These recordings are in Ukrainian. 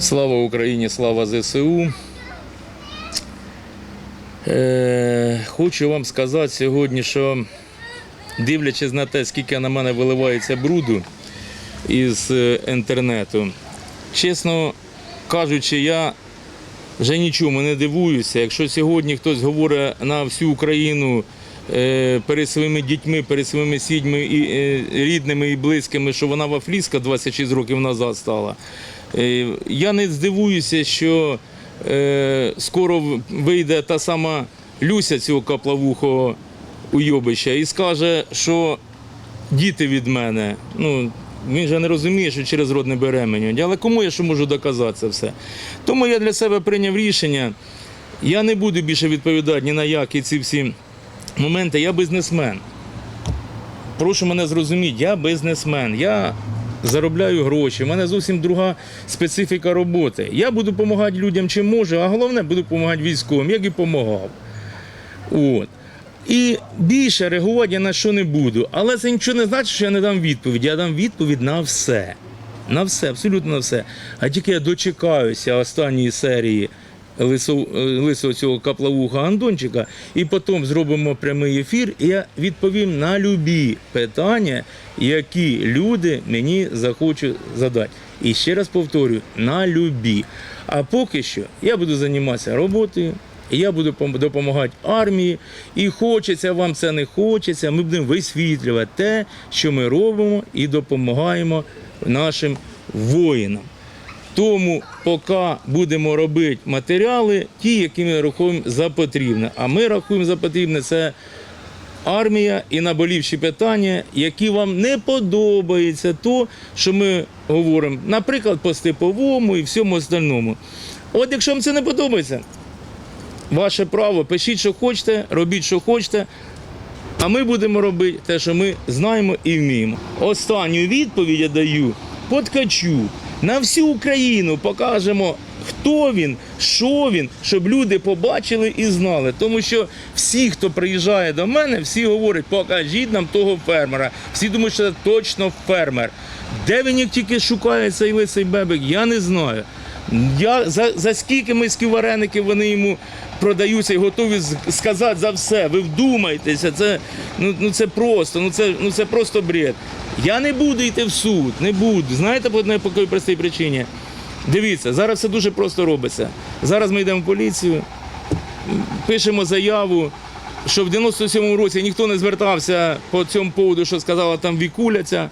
Слава Україні, слава ЗСУ. Е, хочу вам сказати сьогодні, що дивлячись на те, скільки на мене виливається бруду із е, інтернету, чесно кажучи, я вже нічому не дивуюся. Якщо сьогодні хтось говорить на всю Україну е, перед своїми дітьми, перед своїми сідьми і е, рідними і близькими, що вона вафліска 26 років назад стала. Е, Я не здивуюся, що е, скоро вийде та сама Люся цього каплавухого уйобища і скаже, що діти від мене. Ну, він же не розуміє, що через род не беременюють. Але кому я що можу доказати це все? Тому я для себе прийняв рішення. Я не буду більше відповідати ні на які ці всі моменти. Я бізнесмен. Прошу мене зрозуміти, я бізнесмен. Я заробляю гроші. У мене зовсім друга специфіка роботи. Я буду допомагати людям чим можу, а головне буду допомагати військовим, як і допомагав. От. І більше реагувати я на що не буду. Але це нічого не значить, що я не дам відповідь. Я дам відповідь на все. На все, абсолютно на все. А тільки я дочекаюся останньої серії лисо- е, цього каплавуха Андончика, і потім зробимо прямий ефір, і я відповім на любі питання, які люди мені захочуть задати. І ще раз повторюю, на любі. А поки що я буду займатися роботою. Я буду допомагати армії. І хочеться вам це не хочеться. Ми будемо висвітлювати те, що ми робимо, і допомагаємо нашим воїнам. Тому поки будемо робити матеріали, ті, які ми рахуємо за потрібне. А ми рахуємо за потрібне це армія і наболівші питання, які вам не подобається, то, що ми говоримо, наприклад, по степовому і всьому остальному. От якщо вам це не подобається, ваше право, пишіть, що хочете, робіть, що хочете. А ми будемо робити те, що ми знаємо і вміємо. Останню відповідь я даю по ткачу. На всю Україну покажемо, хто він, що він, щоб люди побачили і знали. Тому що всі, хто приїжджає до мене, всі говорять, покажіть нам того фермера. Всі думають, що це точно фермер. Де він їх тільки шукає цей лисий бебик, я не знаю. Я, за, за скільки мисків вареників вони йому продаються і готові сказати за все. Ви вдумайтеся, це, ну, ну, це просто, ну це, ну, це просто бред. Я не буду йти в суд, не буду. Знаєте, по одній по якій простій причині? Дивіться, зараз все дуже просто робиться. Зараз ми йдемо в поліцію, пишемо заяву, що в 97-му році ніхто не звертався по цьому поводу, що сказала там вікуляця.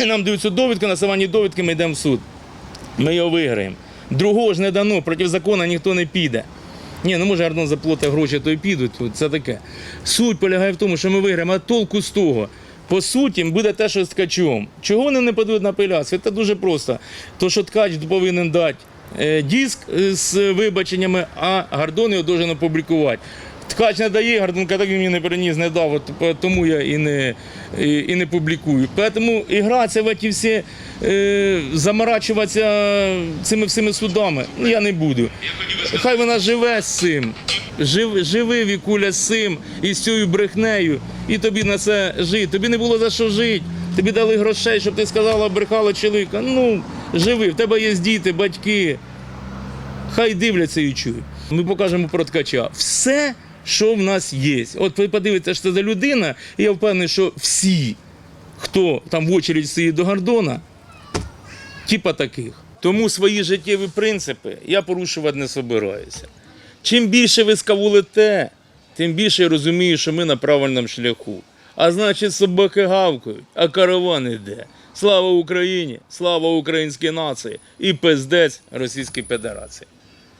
Нам дають цю довідку, на основанні довідки ми йдемо в суд. Ми його виграємо. Другого ж не дано, проти закону ніхто не піде. Ні, ну може Ардон заплатить гроші, то й підуть. Це таке. Суть полягає в тому, що ми виграємо, а толку з того. По суті, буде те, що з ткачом. Чого вони не подають на апеляцію? Це дуже просто. То, що ткач повинен дати е, диск е, з вибаченнями, а Гордон його должен опублікувати. Ткач не дає, Гордон так він мені не переніс, не дав, от тому я і не, і, і не публікую. Тому і гратися в ці всі, е, заморачуватися цими всіми судами, ну я не буду. Хай вона живе з цим. Жив, живи вікуля з цим і з цією брехнею, і тобі на це жити. Тобі не було за що жити. Тобі дали грошей, щоб ти сказала, брехала чоловіка. Ну, живи, в тебе є діти, батьки. Хай дивляться і чують. Ми покажемо про ткача. Все, що в нас є. От ви подивитеся, що це за людина, і я впевнений, що всі, хто там в очередь стоїть до Гордона, типа таких. Тому свої життєві принципи я порушувати не собираюся. Чим більше ви скавулите, тим більше я розумію, що ми на правильному шляху. А значить, собаки гавкають, а караван іде. Слава Україні! Слава українській нації і пиздець Російській Федерації.